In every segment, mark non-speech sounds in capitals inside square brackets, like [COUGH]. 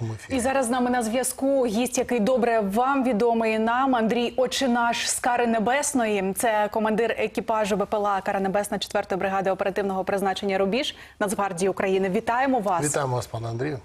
нашому ефірі. І зараз з нами на зв'язку гість, який добре вам відомий нам, Андрій Очинаш з Кари Небесної. Це командир екіпажу БПЛА Кара Небесна 4-ї бригади оперативного призначення Рубіж Нацгвардії України. Вітаємо вас. Вітаємо вас, пане Андрію.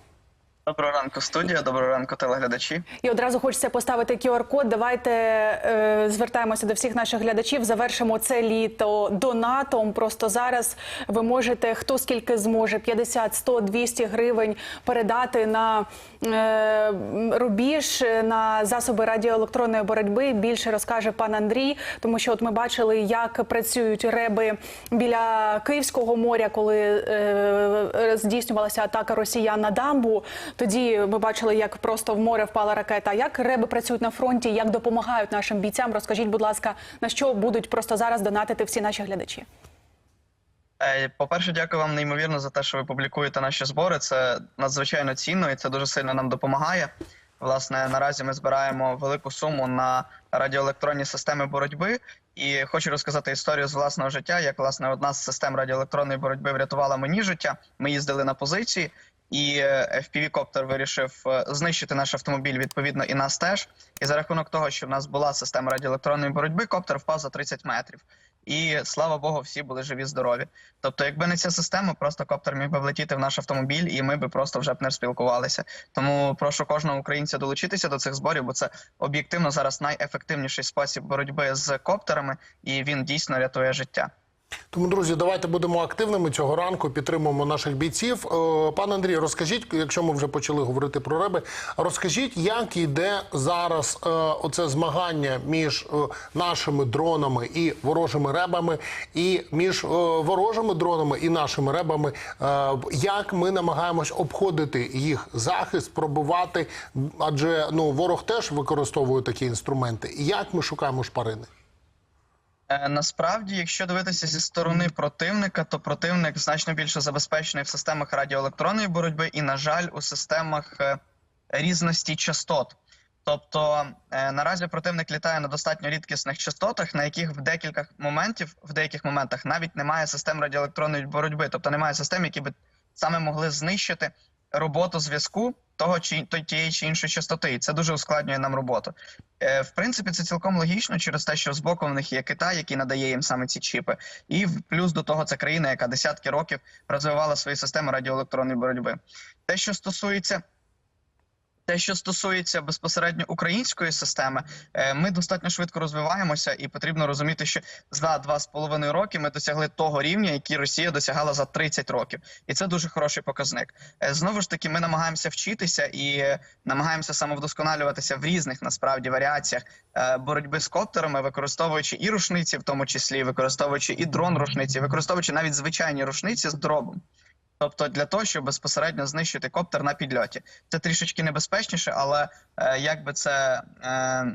Доброго ранку, студія. Доброго ранку, телеглядачі. І одразу хочеться поставити QR-код. Давайте е, звертаємося до всіх наших глядачів. Завершимо це літо донатом. Просто зараз ви можете хто скільки зможе 50, 100, 200 гривень передати на е, рубіж на засоби радіоелектронної боротьби. Більше розкаже пан Андрій, тому що от ми бачили, як працюють реби біля Київського моря, коли е, здійснювалася атака росіян на дамбу. Тоді ми бачили, як просто в море впала ракета. Як реби працюють на фронті, як допомагають нашим бійцям? Розкажіть, будь ласка, на що будуть просто зараз донатити всі наші глядачі? Е, По-перше, дякую вам неймовірно за те, що ви публікуєте наші збори. Це надзвичайно цінно і це дуже сильно нам допомагає. Власне, наразі ми збираємо велику суму на радіоелектронні системи боротьби. І хочу розказати історію з власного життя. Як власне одна з систем радіоелектронної боротьби врятувала мені життя. Ми їздили на позиції, і fpv коптер вирішив е, знищити наш автомобіль відповідно і нас теж. І за рахунок того, що в нас була система радіоелектронної боротьби, коптер впав за 30 метрів. І слава Богу, всі були живі, здорові. Тобто, якби не ця система, просто коптер міг би влетіти в наш автомобіль, і ми би просто вже б не спілкувалися. Тому прошу кожного українця долучитися до цих зборів, бо це об'єктивно зараз найефективніший спосіб боротьби з коптерами, і він дійсно рятує життя. Тому, друзі, давайте будемо активними цього ранку. Підтримуємо наших бійців. Е, Пане Андрій, розкажіть, якщо ми вже почали говорити про реби, розкажіть, як йде зараз е, оце змагання між е, нашими дронами і ворожими ребами, і між ворожими дронами і нашими ребами. Як ми намагаємось обходити їх захист, пробувати, адже ну ворог теж використовує такі інструменти. Як ми шукаємо шпарини? Е, Насправді, якщо дивитися зі сторони противника, то противник значно більше забезпечений в системах радіоелектронної боротьби і, на жаль, у системах е, різності частот. Тобто е, наразі противник літає на достатньо рідкісних частотах, на яких в декілька моментів, в деяких моментах навіть немає систем радіоелектронної боротьби, тобто немає систем, які би саме могли знищити роботу зв'язку того чи тієї чи іншої частоти, і це дуже ускладнює нам роботу. Е, в принципі, це цілком логічно через те, що з боку в них є Китай, який надає їм саме ці чіпи, і плюс до того це країна, яка десятки років розвивала свої системи радіоелектронної боротьби. Те, що стосується те, що стосується безпосередньо української системи, е, ми достатньо швидко розвиваємося, і потрібно розуміти, що за два з половиною роки ми досягли того рівня, який Росія досягала за 30 років, і це дуже хороший показник. Е, Знову ж таки, ми намагаємося вчитися і намагаємося самовдосконалюватися в різних насправді варіаціях е, боротьби з коптерами, використовуючи і рушниці, в тому числі використовуючи і дрон рушниці, використовуючи навіть звичайні рушниці з дробом. Тобто для того, щоб безпосередньо знищити коптер на підльоті, це трішечки небезпечніше, але е, як би це е,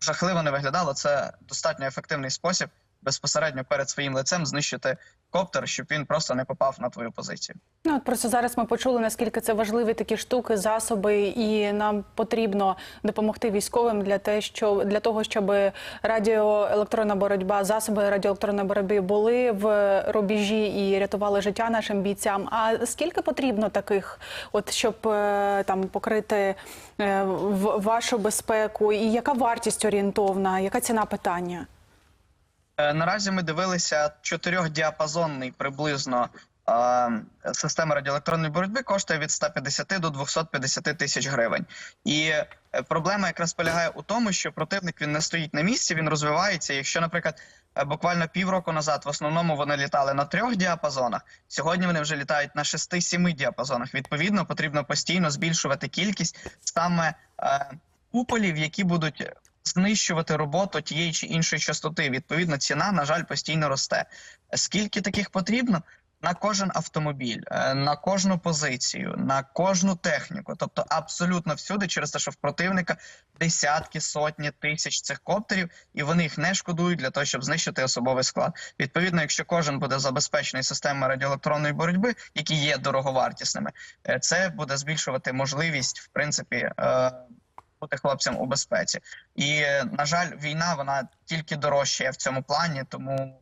жахливо не виглядало, це достатньо ефективний спосіб безпосередньо перед своїм лицем знищити коптер, щоб він просто не попав на твою позицію. Ну от просто зараз ми почули наскільки це важливі такі штуки, засоби, і нам потрібно допомогти військовим для те, що для того, щоб радіоелектронна боротьба, засоби радіоелектронної боротьби були в рубежі і рятували життя нашим бійцям. А скільки потрібно таких, от щоб е, там покрити е, вашу безпеку, і яка вартість орієнтовна, яка ціна питання? Е, Наразі ми дивилися чотирьохдіапазонний приблизно е, система радіоелектронної боротьби коштує від 150 до 250 тисяч гривень. І е, проблема якраз полягає у тому, що противник він не стоїть на місці, він розвивається. Якщо, наприклад, буквально півроку назад в основному вони літали на трьох діапазонах, сьогодні вони вже літають на 6-7 діапазонах. Відповідно, потрібно постійно збільшувати кількість саме куполів, які будуть знищувати роботу тієї чи іншої частоти. Відповідно, ціна, на жаль, постійно росте. Скільки таких потрібно? На кожен автомобіль, е, на кожну позицію, на кожну техніку, тобто абсолютно всюди, через те, що в противника десятки, сотні тисяч цих коптерів, і вони їх не шкодують для того, щоб знищити особовий склад. Відповідно, якщо кожен буде забезпечений системою радіоелектронної боротьби, які є дороговартісними, е, це буде збільшувати можливість, в принципі. Бути хлопцям у безпеці. І на жаль, війна вона тільки дорожчає в цьому плані. Тому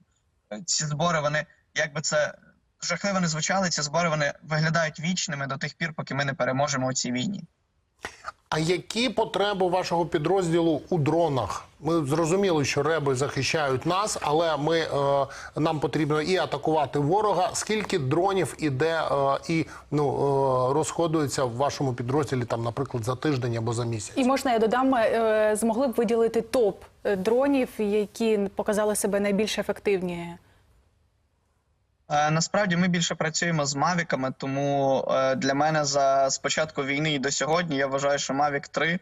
е, ці збори вони як би це жахливо не звучали. Ці збори вони виглядають вічними до тих пір, поки ми не переможемо у цій війні. А які потреби вашого підрозділу у дронах? Ми зрозуміли, що реби захищають нас, але ми, е, нам потрібно і атакувати ворога. Скільки дронів іде е, і ну, е, розходується в вашому підрозділі, там, наприклад, за тиждень або за місяць? І можна я додам, е, змогли б виділити топ е, дронів, які показали себе найбільш ефективні. Е, Насправді ми більше працюємо з мавіками, тому е, для мене за спочатку війни і до сьогодні я вважаю, що Mavic 3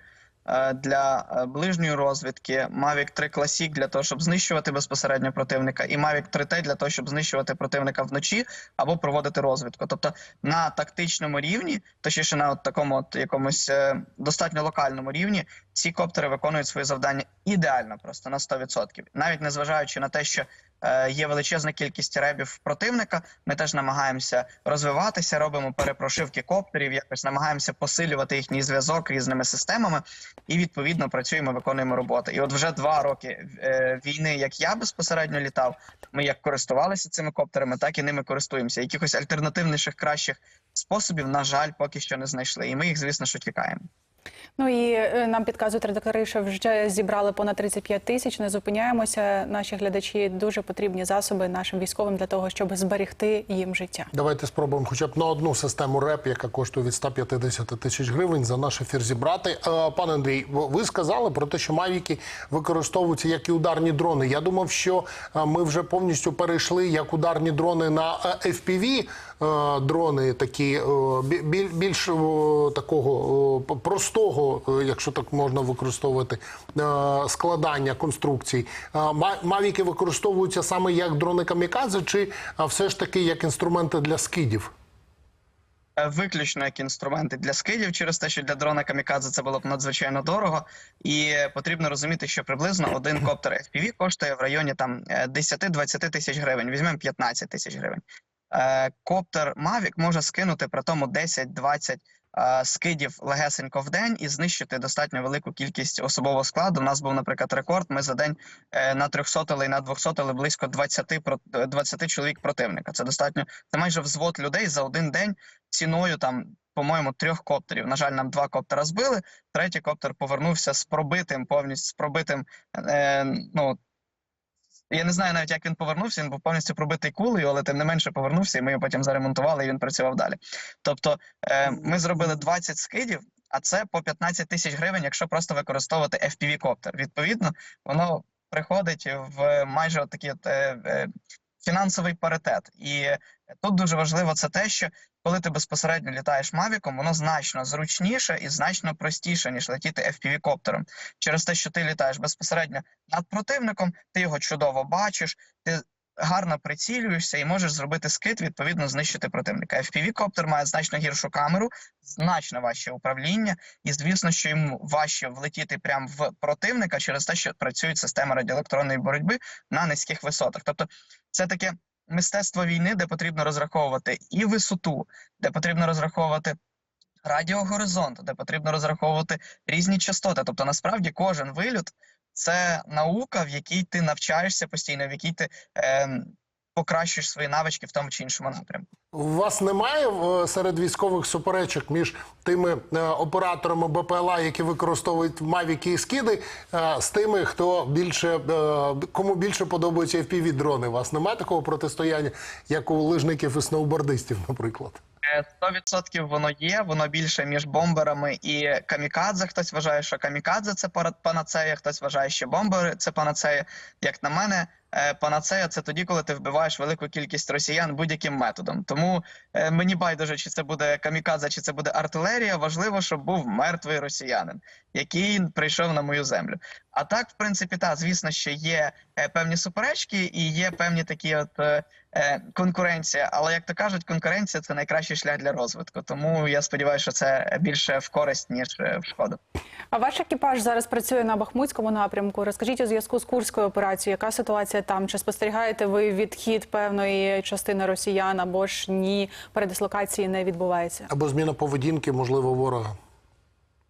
е, для ближньої розвідки, Mavic 3 Classic для того, щоб знищувати безпосередньо противника, і Mavic 3T для того, щоб знищувати противника вночі або проводити розвідку. Тобто на тактичному рівні, точніше на от такому от якомусь достатньо локальному рівні, ці коптери виконують свої завдання ідеально, просто на 100%. Навіть незважаючи на те, що е, є величезна кількість ребів противника. Ми теж намагаємося розвиватися, робимо перепрошивки коптерів, якось намагаємося посилювати їхній зв'язок різними системами, і відповідно працюємо, виконуємо роботи. І от вже два роки е, війни, як я безпосередньо літав, ми як користувалися цими коптерами, так і ними користуємося. Якихось альтернативніших кращих способів, на жаль, поки що не знайшли. І ми їх, звісно, що чекаємо. Ну і е, нам підказують редактори, що вже зібрали понад 35 тисяч. Не зупиняємося. Наші глядачі дуже потрібні засоби нашим військовим для того, щоб зберегти їм життя. Давайте спробуємо хоча б на одну систему РЕП, яка коштує від 150 тисяч гривень за наш ефір зібрати. Е, Пане Андрій, ви сказали про те, що мавіки використовуються як і ударні дрони. Я думав, що е, ми вже повністю перейшли як ударні дрони на FPV дрони, такі е, бі- біль- більш е, такого е, простого, е, якщо так можна використовувати, е, складання конструкцій. Е, Мавіки використовуються саме як дрони камікадзе, чи е, все ж таки як інструменти для скидів? Е, виключно як інструменти для скидів, через те, що для дрона камікадзе це було б надзвичайно дорого, і е, потрібно розуміти, що приблизно один коптер FPV коштує в районі там е, 10-20 тисяч гривень. Візьмемо 15 тисяч гривень. Е, Коптер Mavic може скинути при тому 10-20 е, скидів легесенько в день і знищити достатньо велику кількість особового складу. У нас був, наприклад, рекорд. Ми за день е, на 300 і на 200 близько 20, про- 20 чоловік противника. Це достатньо. Це майже взвод людей за один день ціною там. По-моєму, трьох коптерів. На жаль, нам два коптера збили. Третій коптер повернувся з пробитим, повністю з пробитим. Е, ну я не знаю навіть, як він повернувся. Він був повністю пробитий кулею, але тим не менше повернувся, і ми його потім заремонтували, і він працював далі. Тобто, е, ми зробили 20 скидів, а це по 15 тисяч гривень, якщо просто використовувати fpv коптер Відповідно, воно приходить в майже от такі от, е, е, фінансовий паритет. І тут дуже важливо це те, що коли ти безпосередньо літаєш мавіком, воно значно зручніше і значно простіше, ніж летіти fpv коптером Через те, що ти літаєш безпосередньо над противником, ти його чудово бачиш, ти гарно прицілюєшся і можеш зробити скид, відповідно знищити противника. fpv коптер має значно гіршу камеру, значно важче управління, і звісно, що йому важче влетіти прямо в противника через те, що працюють системи радіоелектронної боротьби на низьких висотах. Тобто, це таке мистецтво війни, де потрібно розраховувати і висоту, де потрібно розраховувати. Радіогоризонт, де потрібно розраховувати різні частоти. Тобто, насправді, кожен вильот це наука, в якій ти навчаєшся постійно, в якій ти ем, покращуєш свої навички в тому чи іншому напрямку. У вас немає е, серед військових суперечок між тими е, операторами БПЛА, які використовують мавіки і скиди, е, з тими, хто більше е, кому більше подобаються fpv дрони? У вас немає такого протистояння, як у лижників і сноубордистів, наприклад? Е, 100% воно є, воно більше між бомберами і камікадзе. Хтось вважає, що камікадзе це панацея, хтось вважає, що бомбери це панацея. Як на мене, е, панацея це тоді, коли ти вбиваєш велику кількість росіян будь-яким методом. Тому е, мені байдуже, чи це буде камікадзе, чи це буде артилерія. Важливо, щоб був мертвий росіянин, який прийшов на мою землю. А так, в принципі, та звісно, що є е, певні суперечки і є певні такі от. Е, конкуренція. Але як то кажуть, конкуренція це найкращий шлях для розвитку. Тому я сподіваюся, що це більше в користь ніж е, в шкоду. А ваш екіпаж зараз працює на Бахмутському напрямку. Розкажіть у зв'язку з Курською операцією, яка ситуація там? Чи спостерігаєте ви відхід певної частини росіян або ж ні, передислокації не відбувається? Або зміна поведінки, можливо, ворога?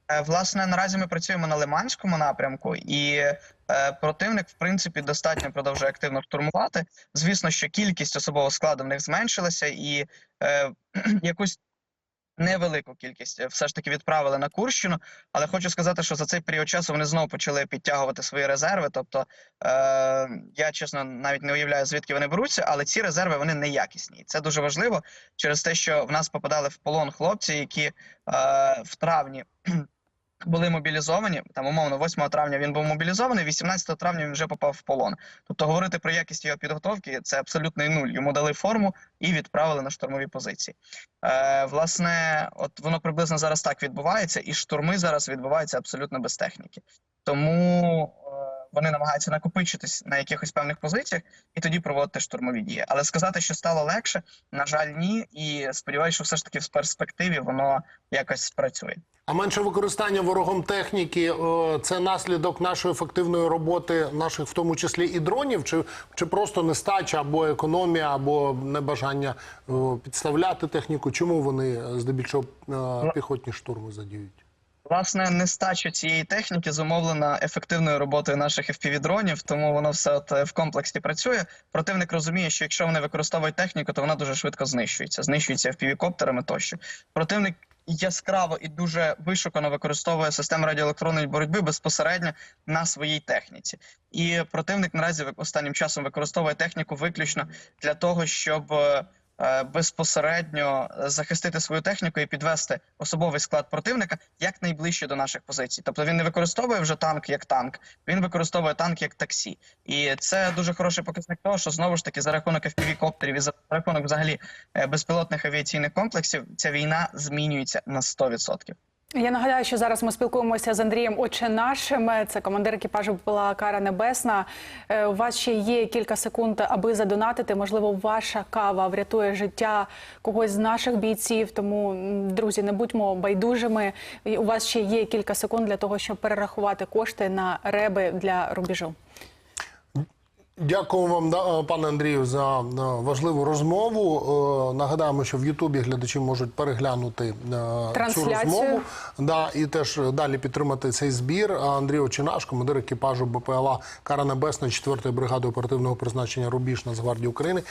Е, Власне, наразі ми працюємо на Лиманському напрямку, і е, противник, в принципі, достатньо продовжує активно штурмувати. Звісно, що кількість особового складу в них зменшилася, і е, [CLEARS THROAT] якусь Невелику кількість е, все ж таки відправили на Курщину, але хочу сказати, що за цей період часу вони знову почали підтягувати свої резерви. Тобто е, я чесно навіть не уявляю, звідки вони беруться, але ці резерви вони неякісні. І Це дуже важливо через те, що в нас попадали в полон хлопці, які е, в травні [CLEARS THROAT] були мобілізовані. Там умовно, 8 травня він був мобілізований, 18 травня він вже попав в полон. Тобто говорити про якість його підготовки це абсолютний нуль. Йому дали форму і відправили на штурмові позиції. Е, власне, от воно приблизно зараз так відбувається, і штурми зараз відбуваються абсолютно без техніки. Тому вони намагаються накопичитись на якихось певних позиціях і тоді проводити штурмові дії. Але сказати, що стало легше, на жаль, ні. І сподіваюся, що все ж таки в перспективі воно якось спрацює. А менше використання ворогом техніки е, це наслідок нашої ефективної роботи, наших в тому числі і дронів, чи, чи просто нестача або економія, або небажання е, підставляти техніку? Чому вони е, здебільшого е, піхотні штурми задіють? Власне, нестача цієї техніки зумовлена ефективною роботою наших FPV-дронів, тому воно все от е, в комплексі працює. Противник розуміє, що якщо вони використовують техніку, то вона дуже швидко знищується, знищується FPV-коптерами тощо. Противник яскраво і дуже вишукано використовує систему радіоелектронної боротьби безпосередньо на своїй техніці. І противник наразі останнім часом використовує техніку виключно для того, щоб е, безпосередньо захистити свою техніку і підвести особовий склад противника якнайближче до наших позицій. Тобто він не використовує вже танк як танк, він використовує танк як таксі. І це дуже хороший показник того, що знову ж таки за рахунок FPV-коптерів і за рахунок взагалі е, безпілотних авіаційних комплексів ця війна змінюється на 100%. Я нагадаю, що зараз ми спілкуємося з Андрієм Оченашем. Це командир екіпажу була Кара Небесна. Е, У вас ще є кілька секунд, аби задонатити. Можливо, ваша кава врятує життя когось з наших бійців. Тому, друзі, не будьмо байдужими. У вас ще є кілька секунд для того, щоб перерахувати кошти на реби для рубежу. Дякую вам, е, пане Андрію, за е, важливу розмову. Е, Нагадаємо, що в Ютубі глядачі можуть переглянути цю розмову да, і теж далі підтримати цей збір. Андрій Очинаш, командир екіпажу БПЛА Кара Небесна 4-ї бригади оперативного призначення Рубіж Нацгвардії України.